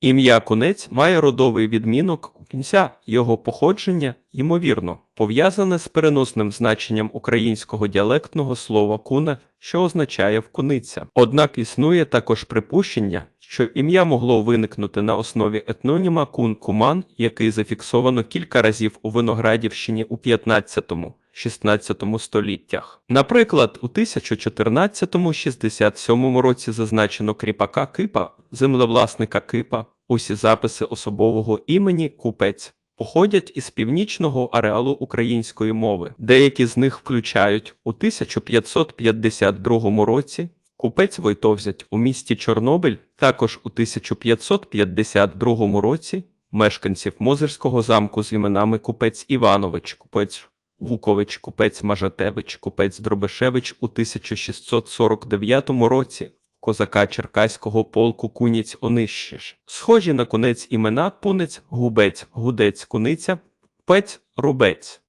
Ім'я Кунець має родовий відмінок кінця. Його походження, ймовірно, пов'язане з переносним значенням українського діалектного слова куна, що означає вкуниця. Однак існує також припущення, що ім'я могло виникнути на основі етноніма кун-куман, який зафіксовано кілька разів у Виноградівщині у 15-16 століттях. Наприклад, у 1414-67 році зазначено кріпака Кипа, землевласника Кипа, усі записи особового імені Купець. Походять із північного ареалу української мови. Деякі з них включають у 1552 році купець Войтовзять у місті Чорнобиль, також у 1552 році мешканців Мозирського замку з іменами купець Іванович, купець Вукович, купець Мажатевич, купець Дробишевич у 1649 році. Козака Черкаського полку Куніць Онищиш. Схожі на конець імена Пунець, Губець, Гудець, Куниця, Пець, Рубець.